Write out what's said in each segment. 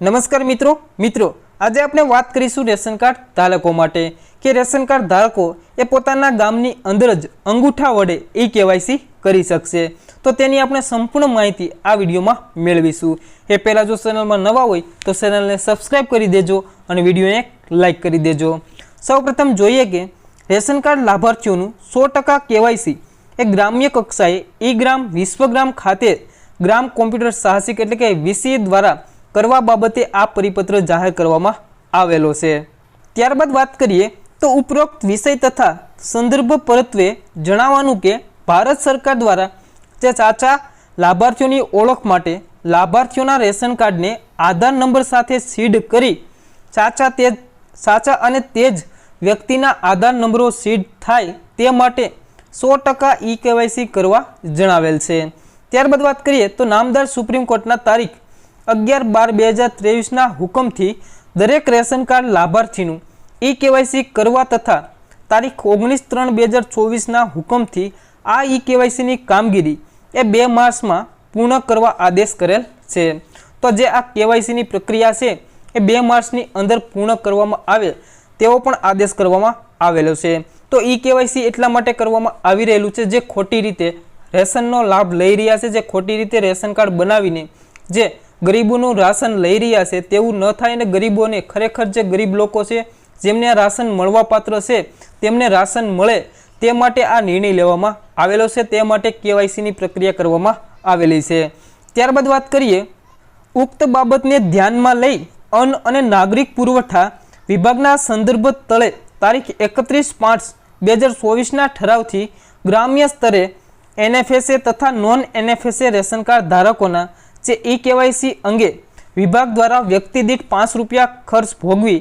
નમસ્કાર મિત્રો. મિત્રો, આજે આપણે વાત કરીશું રેશન કાર્ડ ધારકો માટે. કે રેશન કાર્ડ ધારકો એ પોતાના ગામની અંદર જ અંગૂઠા વડે એ કેવાયસી કરી શકશે. તો તેની આપણે સંપૂર્ણ માહિતી આ વિડીયોમાં મેળવીશું. એ પહેલાં જો ચેનલમાં નવા હોય, તો ચેનલને સબસ્ક્રાઈબ કરી દેજો અને વિડીયોને લાઈક કરી દેજો. સૌપ્રથમ જોઈએ કે, રેશન કાર્ડ લાભાર્થીઓનું સો ટકા કેવાયસી એ ગ્રામ્ય કક્ષાએ ઈ ગ્રામ વિશ્વગ્રામ ખાતે ગ્રામ કોમ્પ્યુટર સાહસિક એટલે કે વીસી દ્વારા કરવા બાબતે આ પરિપત્ર જાહેર કરવામાં આવેલો છે. ત્યારબાદ વાત કરીએ તો ઉપરોક્ત વિષય તથા સંદર્ભ પરત્વે જણાવવાનું કે ભારત સરકાર દ્વારા જે સાચા લાભાર્થીઓની ઓળખ માટે લાભાર્થીઓના રેશન કાર્ડને આધાર નંબર સાથે સીડ કરી સાચા તે સાચા અને તે જ વ્યક્તિના આધાર નંબરો સીડ થાય તે માટે સો ટકા ઈ કેવાયસી કરવા જણાવેલ છે. ત્યારબાદ વાત કરીએ તો નામદાર સુપ્રીમ કોર્ટના તારીખ અગિયાર બાર બે હજાર ત્રેવીસના હુકમથી દરેક રેશન કાર્ડ લાભાર્થીનું ઈ કેવાયસી કરવા તથા તારીખ ઓગણીસ ત્રણ બે હજાર ચોવીસના હુકમથી આ ઈ કેવાયસીની કામગીરી એ બે માસમાં પૂર્ણ કરવા આદેશ કરેલ છે. તો જે આ કેવાયસીની પ્રક્રિયા છે એ બે માસની અંદર પૂર્ણ કરવામાં આવે તેવો પણ આદેશ કરવામાં આવેલો છે. તો ઈ કેવાયસી એટલા માટે કરવામાં આવી રહેલું છે જે ખોટી રીતે રેશનનો લાભ લઈ રહ્યા છે, જે ખોટી રીતે રેશન કાર્ડ બનાવીને જે ગરીબોનું રાશન લઈ રહ્યા છે, તેવું ન થાય અને ગરીબોને ખરેખર જે ગરીબ લોકો છે, જેમને આ રાશન મળવાપાત્ર છે, તેમને રાશન મળે તે માટે આ નિર્ણય લેવામાં આવેલો છે, તે માટે કેવાયસીની પ્રક્રિયા કરવામાં આવેલી છે. ત્યારબાદ વાત કરીએ, ઉક્ત બાબતને ધ્યાનમાં લઈ અન્ન અને નાગરિક પુરવઠા વિભાગના સંદર્ભ તળે તારીખ એકત્રીસ પાંચ બે હજાર ચોવીસના ઠરાવથી ગ્રામ્ય સ્તરે એનએફએસએ તથા નોન એનએફએસએ રેશન કાર્ડ ધારકોના જે ઈ કેવાયસી અંગે વિભાગ દ્વારા વ્યક્તિ દીઠ પાંચ રૂપિયા ખર્ચ ભોગવી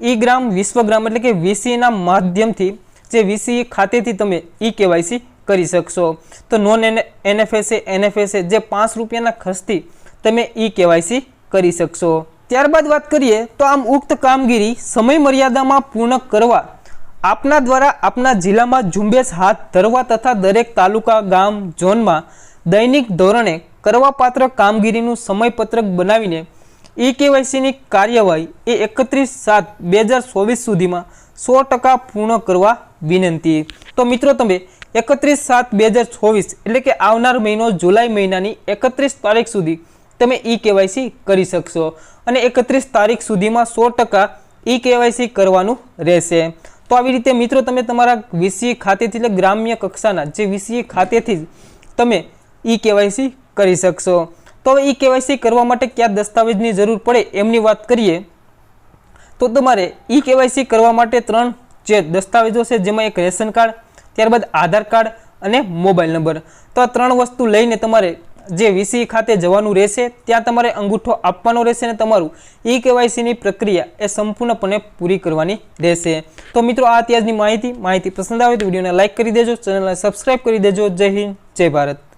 ઈ ગ્રામ, વિશ્વગ્રામ એટલે કે વીસીના માધ્યમથી જે વીસી ખાતેથી તમે ઈ કેવાયસી કરી શકશો. તો નોન એન એનએફએસએ એનએફએસએ જે પાંચ રૂપિયાના ખર્ચથી તમે ઈ કેવાયસી કરી શકશો. ત્યારબાદ વાત કરીએ તો આમ ઉક્ત કામગીરી સમય મર્યાદામાં પૂર્ણ કરવા આપના દ્વારા આપના જિલ્લામાં ઝુંબેશ હાથ ધરવા તથા દરેક તાલુકા, ગામ, ઝોનમાં દૈનિક ધોરણે કરવાપાત્ર કામગીરીનું સમયપત્રક બનાવીને ઈ કેવાયસીની કાર્યવાહી એ એકત્રીસ સાત બે હજાર ચોવીસ સુધીમાં સો ટકા પૂર્ણ કરવા વિનંતી. તો મિત્રો તમે એકત્રીસ સાત બે હજાર ચોવીસ એટલે કે આવનાર મહિનો જુલાઈ મહિનાની એકત્રીસ તારીખ સુધી તમે ઈ કેવાયસી કરી શકશો અને એકત્રીસ તારીખ સુધીમાં સો ટકા ઈ કેવાયસી કરવાનું રહેશે. તો આવી રીતે મિત્રો તમે તમારા વીસીએ ખાતેથી એટલે ગ્રામ્ય કક્ષાના જે વીસીએ ખાતેથી જ તમે ઈ કેવાયસી કરી શકશો. તો હવે ઈ કેવાયસી કરવા માટે કયા દસ્તાવેજની જરૂર પડે એમની વાત કરીએ. તો તમારે ઈ કેવાયસી કરવા માટે ત્રણ જે દસ્તાવેજો છે, જેમાં એક રેશન કાર્ડ, ત્યારબાદ આધાર કાર્ડ અને મોબાઈલ નંબર. તો આ ત્રણ વસ્તુ લઈને તમારે જે વીસી ખાતે જવાનું રહેશે, ત્યાં તમારે અંગૂઠો આપવાનો રહેશે અને તમારું ઈ કેવાયસીની પ્રક્રિયા એ સંપૂર્ણપણે પૂરી કરવાની રહેશે. તો મિત્રો, આ અત્યારની માહિતી. માહિતી પસંદ આવે તો વિડીયોને લાઇક કરી દેજો, ચેનલને સબસ્ક્રાઈબ કરી દેજો. જય હિન્દ, જય ભારત.